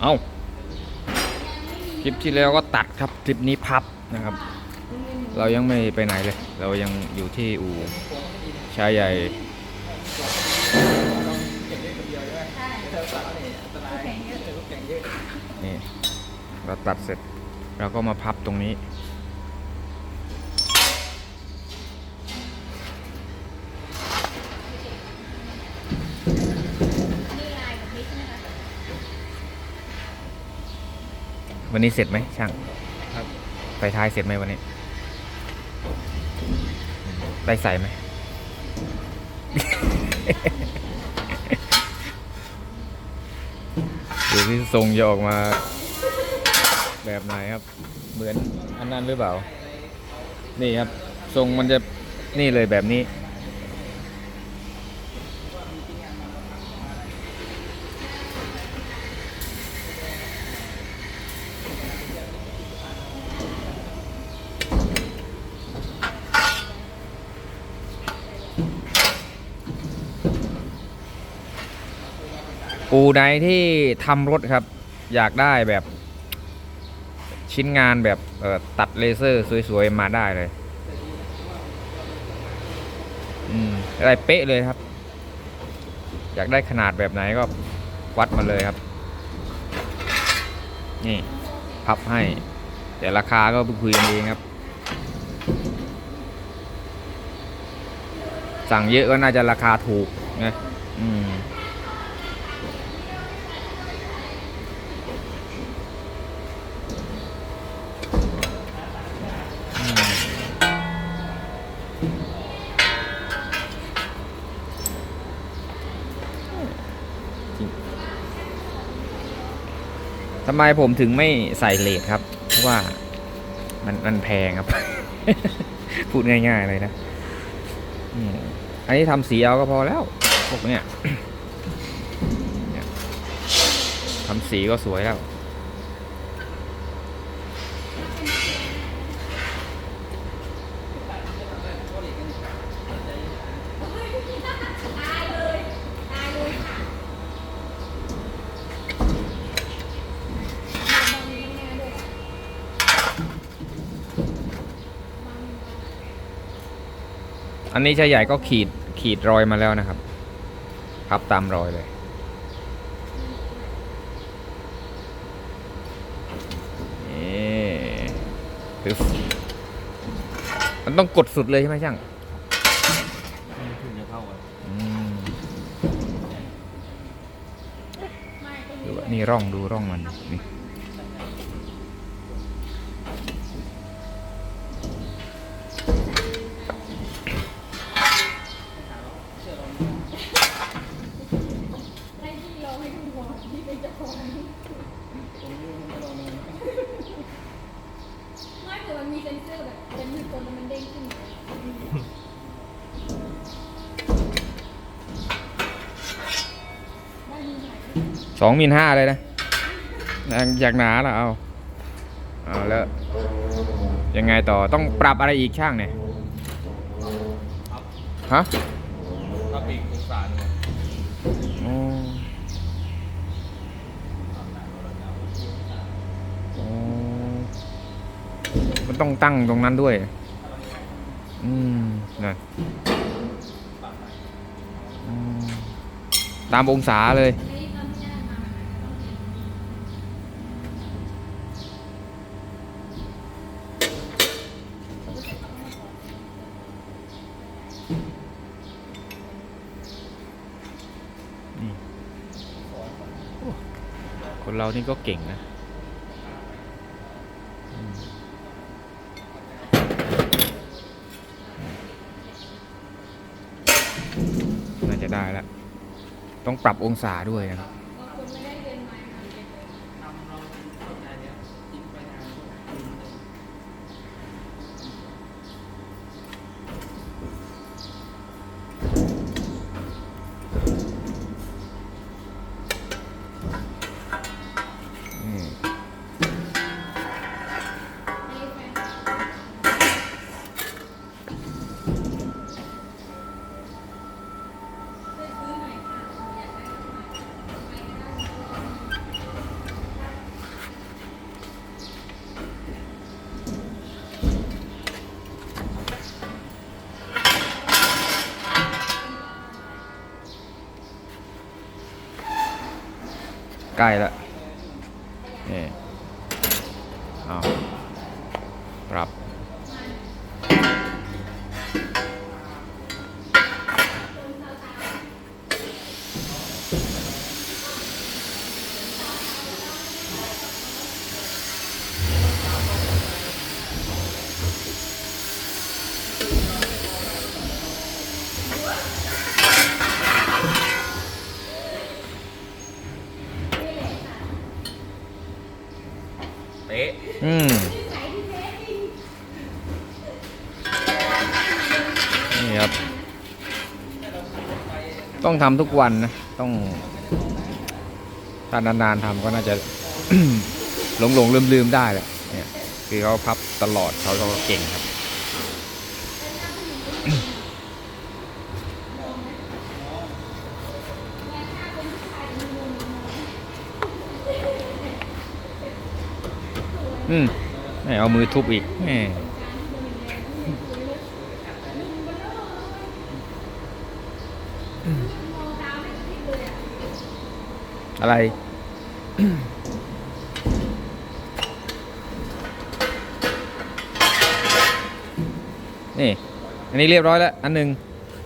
เอาคลิปที่แล้วก็ตัดครับคลิปนี้พับนะครับ เรายังไม่ไปไหนเลย เรายังอยู่ที่อู่ชายใหญ่นี่เราตัดเสร็จเราก็มาพับตรงนี้ วันนี้เสร็จไหมช่างครับ ไฟท้ายเสร็จไหมวันนี้ ได้ใส่ไหม เดี๋ยวที่ทรงจะออกมา แบบไหนครับ เหมือนอันนั้นหรือเปล่า นี่ครับ ทรงมันจะนี่เลยแบบนี้ ปูใดที่ทำรถครับ อยากได้แบบ ชิ้นงานแบบตัดเลเซอร์สวยๆ มาได้เลย อืมอะไรเป๊ะเลยครับ อยากได้ขนาดแบบไหนก็วัดมาเลยครับ นี่พับให้ แต่ราคาก็ไปคุยกันเองครับ สั่งเยอะก็น่าจะราคาถูกนะอืม ทำไมผมถึงไม่ใส่เลทครับ เพราะว่ามันมันแพงครับ พูดง่ายๆเลยนะอันนี้ทำสีเอาก็พอแล้วพวกเนี้ยทำสีก็สวยแล้ว อันนี้ชายใหญ่ก็ขีดขีดรอยมาแล้วนะครับพับตามรอยเลย นี่ปึ๊บมันต้องกดสุดเลยใช่ไหมช่างดูว่านี่ร่องดูร่องมันนี่ ไม่คือมันมีเซนเซอร์แบบเป็ นมือกลแล้วมันเด้งขึ้นได้มือไหนสองมิลห้าเลยนะอยากหนาละเอาเอาแล้วยังไงต่อต้องปรับอะไรอีกช่างเนี่ยฮะถ้าปีกองศาเนี่ยอ๋ออ๋อมันต้องตั้งตรงนั้นด้วย อืมนะอืมตามองศาเลย คนเรานี่ก็เก่งนะอืมน่าจะได้แล้ว ต้องปรับองศาด้วยนะครับ ใกล้แล้วนี่เอาปรับ ต้องทำทุกวันนะ ต้องถ้านานๆทำก็น่าจะหลงหลงลืมลืมๆได้แหละเนี่ยคือเขาพับตลอดเขาเขาเก่งครับ อืมไม่เอามือทุบอีกแหม อะไร นี่ อันนี้เรียบร้อยแล้ว อันหนึ่ง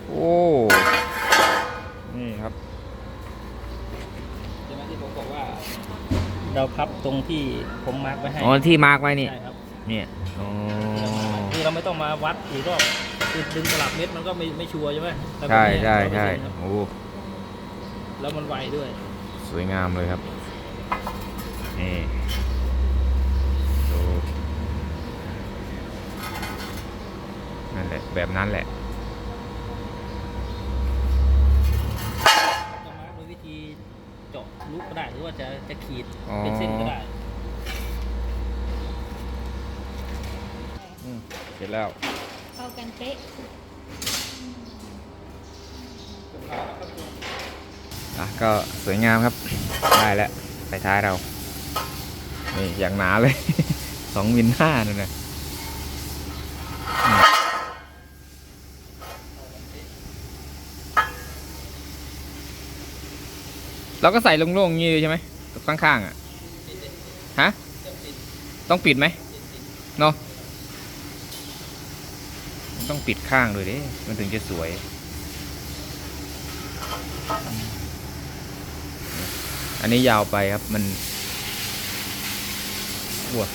โอ้ นี่ครับใช่ไหมที่ผมบอกว่า เราพับตรงที่ผมมาร์กไว้ให้อ๋อที่มาร์กไว้นี่ ใช่ครับเนี่ยอ๋อคือเราไม่ต้องมาวัดอีกรอบคือดึงตลับเม็ดมันก็ไม่ไม่ชัวร์ใช่ไหมแต่ใช่แบบเนี้ยใช่ใช่100%ครับโอ้ แล้วมันไวด้วยส วยงามเลยครับ นี่ดูนั่นแหละ แบบนั้นแหละจะมาร์กโดยวิธีเจาะลูกก็ได้หรือว่าจะจะขีดอ๋อเป็นเส้นก็ได้อืมเสร็จแล้วเข้ากันเป๊ะ อะก็สวยงามครับได้แล้วไปท้ายเรานี่อย่างหนาเลย สองมิลห้านั่นนะเราก็ใส่โล่งๆงนี้เลยใช่ไหมข้างๆอะฮะต้องปิดไหมเนาะต้องปิดข้างด้วยดิมันถึงจะสวย อันนี้ยาวไปครับมันปวด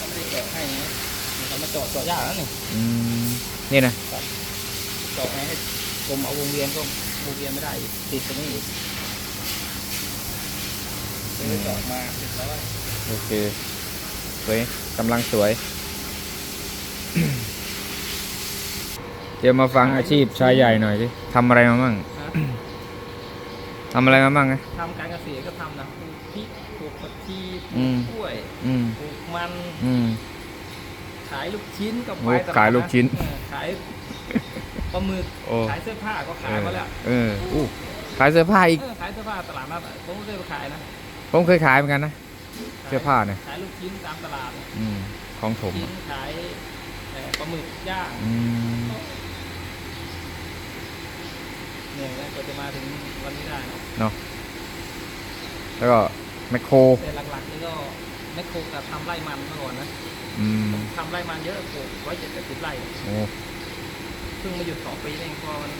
ก็ไม่ได้เจาะให้นะมันมาเจาะเจาะยากแล้วนี่อืมนี่นะเจาะให้ให้กลมเอาวงเวียนก็วงเวียนไม่ได้อีกติดตรงนี้อีกเลยเจาะมาเสร็จแล้วโอเคสวยกำลังสวยเดี๋ยวมาฟังอาชีพชายใหญ่หน่อยสิทำอะไรมามั่งนะ ทำอะไรมามั่งนะทำการเกษตรก็ทำนะปลูกพริกปลูกผักชีปอืลูมกกล้วยอืม ปลูกมัน อืม ขายลูกชิ้นกับโอ้ไปตดขายลูกชิ้น เออขายปลาหมึกโอ้ขายเสื้อผ้าก็ขายมาแล้วเอออู้ขายเสื้อผ้าอีก เออขายเสื้อผ้าตลาดนัดอะผมก็เคยไปขายนะผมเคยขายเหมือนกันนะเสื้อผ้าเนี่ย ขายลูกชิ้นตามตลาดเนี่ยอืม ของผมชิ้นขายเอ่อปลาหมึกย่างอืม เนี่ยแล้วก็จะมาถึงวันนี้ได้นะเนาะแล้วก็แมคโครแต่หลักๆนี่ก็แมคโครกับทำไร่มันเมื่อก่อนนะอืมทำไร่มันเยอะปลูกไว้เจ็ดแปดสิบไร่โอ้เพิ่งมาหยุดสองปีเองเพอมัน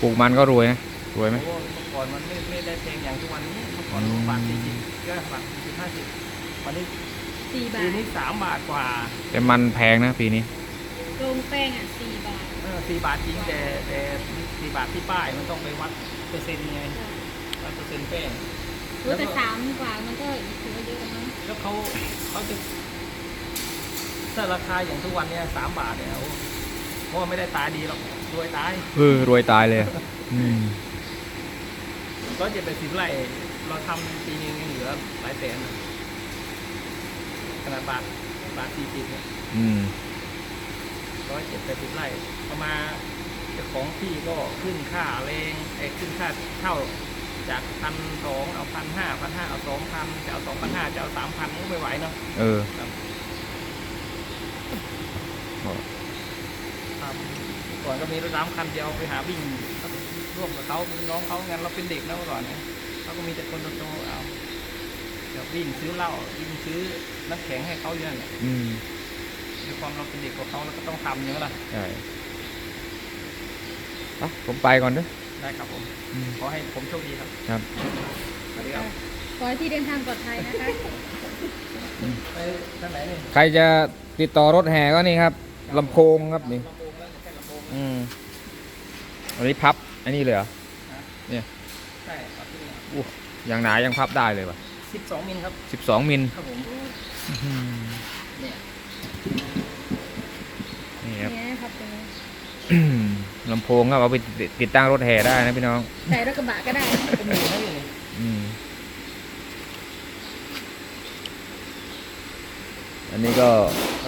ปลูกมันก็รวยนะรวยไหม โอ้เมื่อก่อนมันไม่ไม่ได้แพงอย่างทุกวันนี้เมื่อก่อนอืม บาทสี่สิบก็บาทสี่สิบห้าสิบวันนี้สี่บาปีทนี้สามบาทกว่าแต่มันแพงนะปีนี้โรงแป้งอะสี่บาทเออ สี่บาทจริงแต่แต่สี่บาทที่ป้ายมันต้องไปวัดเปอร์เซ็นต์ไงวัดเปอร์เซ็นต์แป้งรู้แต่สามกว่ามันก็ถือว่าเยอะแล้วมั้งแล้วเขาเขาจะถ้าราคาอย่างทุกวันเนี่ยสามบาทเนี่ยโอ้เพราะว่าไม่ได้ตายดีหรอกรวยตายเออรวยตายเลยอะอืมร้อยเจ็ดแปดสิบไร่เราทำปีนึงยังเหลือหลายแสนนะขนาดบาทบาทสี่สิบเนี่ยอืม ร้อยเจ็ดแปดสิบไร่เอามาเจ้าของที่ก็ขึ้นค่าแรงไอ้ขึ้นค่าเช่าจากพันสองเอาพันห้าพันห้าเอาสองพันจะเอาสองพันห้าจะเอาสามพันก็ไม่ไหวเนาะเออครับโอ้ครับก่อนก็มีรถน้ำคันเดียวไปหาวิ่งร่วมกับเขาเป็นน้องเขางั้นเราเป็นเด็กนะเมื่อก่อนเนี่ยเขาก็มีแต่คนโตๆเอาเดี๋ยววิ่งซื้อเหล้าวิ่งซื้อน้ำแข็งให้เขาอยู่นั่นแหละอืม ด้วยความเราเป็นเด็กกว่าเขาเราก็ต้องทำอย่างนั้นล่ะใช่ไปผมไปก่อนเด้วยได้ครับผม ขอให้ผมโชคดีครับ ครับสวัสดีครับขอให้ที่เดินทางปลอดภัยนะคะไปทางไหนนี่ใครจะติดต่อรถแห่ก็นี่ครับลำโพงครับนี่ลำโพงแล้วใช่ลำโพงอืมอันนี้พับอันนี้เลยเหรอใช่ครับที่นี่อู้ยังหนายังพับได้เลยว่ะสิบสองมิลครับสิบสองมิลครับผม เนี่ย นี่ครับ เนี่ยครับตรงนี้ ลำโพงครับเอาไปติดติดตั้งรถแห่ได้นะพี่น้องใส่รถกระบะก็ได้นะก็มีนะพี่นี่อืมอันนี้ก็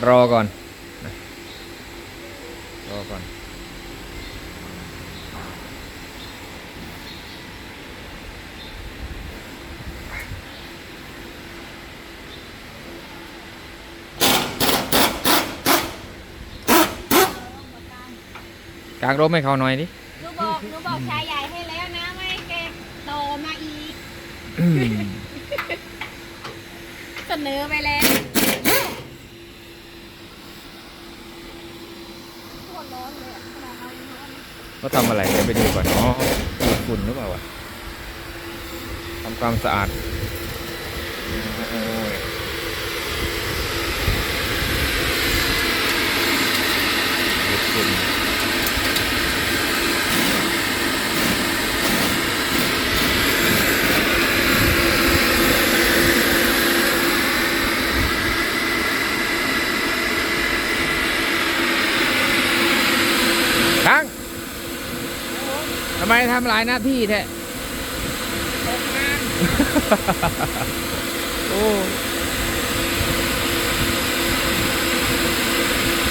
รอก่อนนะรอก่อน กางร่มให้เขาหน่อยดิ หนูบอกหนูบอกชายใหญ่ให้แล้วนะไม่ให้แกโตมาอีกอืมเสนอไปแล้วโคตรร้อนเลยอะขนาดเรายังร้อนเขาทำอะไรเดี๋ยวไปดูก่อนอ๋อดูดฝุ่นหรือเปล่าวะทำความสะอาดโอ้ยดูดฝุ่นทั้ง ทำไมทำหลายหน้าที่แท้ตกงานโอ้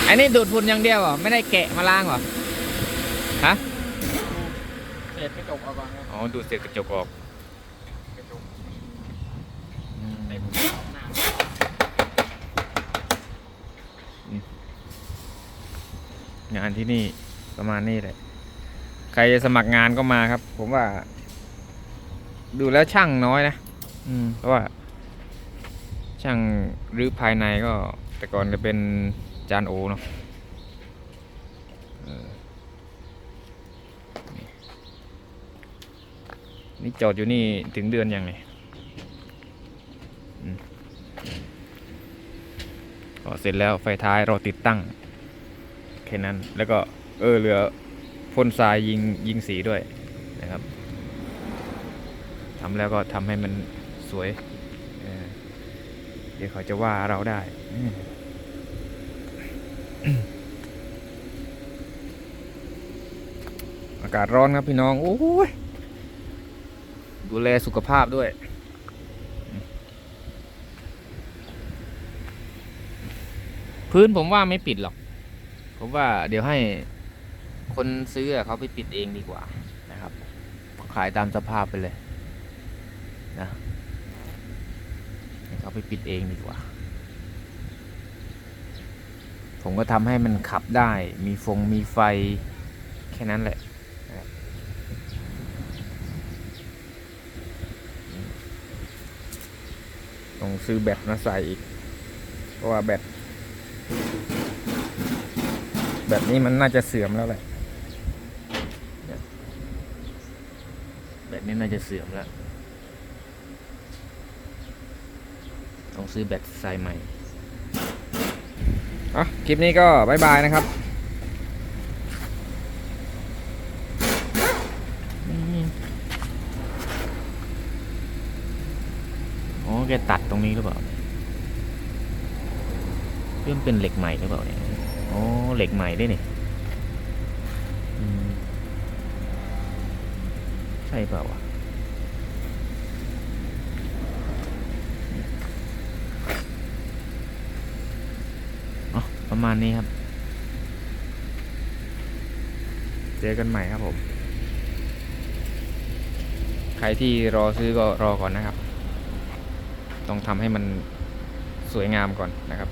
อันนี้ดูดฝุ่นอย่างเดียวเหรอไม่ได้แกะมาล้างเหรอฮะเศษกระจกเอาก่อนครับอ๋อดูดเศษกระจกออกกระจกอืมในผมเอาหน้างานที่นี่ประมาณนี้แหละ ใครจะสมัครงานก็มาครับ ผมว่า ดูแล้วช่างน้อยนะ อืมเพราะว่า ช่างรื้อภายในก็ แต่ก่อนจะเป็นจานโอเนาะเออนี่นี่จอดอยู่นี่ถึงเดือนยังไงอืมก็เสร็จแล้วไฟท้ายเราติดตั้ง แค่นั้นแล้วก็เออเหลือ พ่นทรายยิงยิงสีด้วยนะครับทำแล้วก็ทำให้มันสวยเดี๋ยวเขาจะว่าเราได้อากาศร้อนครับพี่น้อง โอ้ย ดูแลสุขภาพด้วย พื้นผมว่าไม่ปิดหรอก ผมว่าเดี๋ยวให้ คนซื้อเขาไปปิดเองดีกว่านะครับ ขายตามสภาพไปเลยนะเขาไปปิดเองดีกว่า ผมก็ทำให้มันขับได้ มีฟงมีไฟแค่นั้นแหละต้องซื้อแบตมาใส่อีก เพราะว่าแบต แบบนี้มันน่าจะเสื่อมแล้วแหละเนี่ย แบบนี้น่าจะเสื่อมแล้วต้องซื้อแบตใส่ใหม่อะคลิปนี้ก็บายบายนะครับอืมอ๋อแกตัดตรงนี้หรือเปล่าเพื่อมนเป็นเหล็กใหม่หรือเปล่าเนี่ยอ๋อเหล็กใหม่ด้วยนี่อืม ใช่เปล่าวะอ๋อประมาณนี้ครับ เจอกันใหม่ครับผม ใครที่รอซื้อก็รอก่อนนะครับ ต้องทำให้มันสวยงามก่อนนะครับ